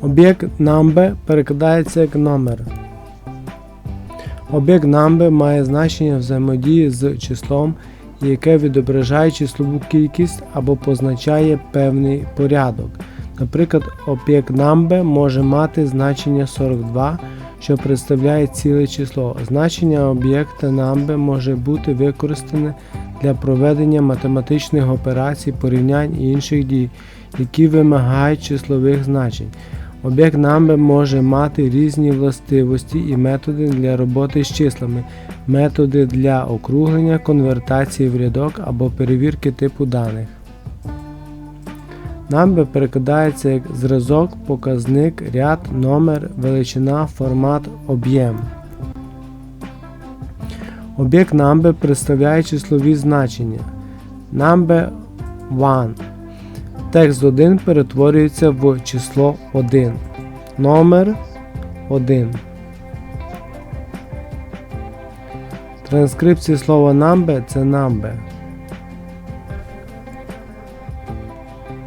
Об'єкт number перекладається як номер. Об'єкт number має значення взаємодії з числом, яке відображає числову кількість або позначає певний порядок. Наприклад, об'єкт number може мати значення 42, що представляє ціле число. Значення об'єкта number може бути використане для проведення математичних операцій, порівнянь і інших дій, які вимагають числових значень. Об'єкт number може мати різні властивості і методи для роботи з числами, методи для округлення, конвертації в рядок або перевірки типу даних. Number перекладається як зразок, показник, ряд, номер, величина, формат, об'єм. Об'єкт number представляє числові значення. Number 1. Текст 1 перетворюється в число 1. Номер 1. Транскрипція слова number це number.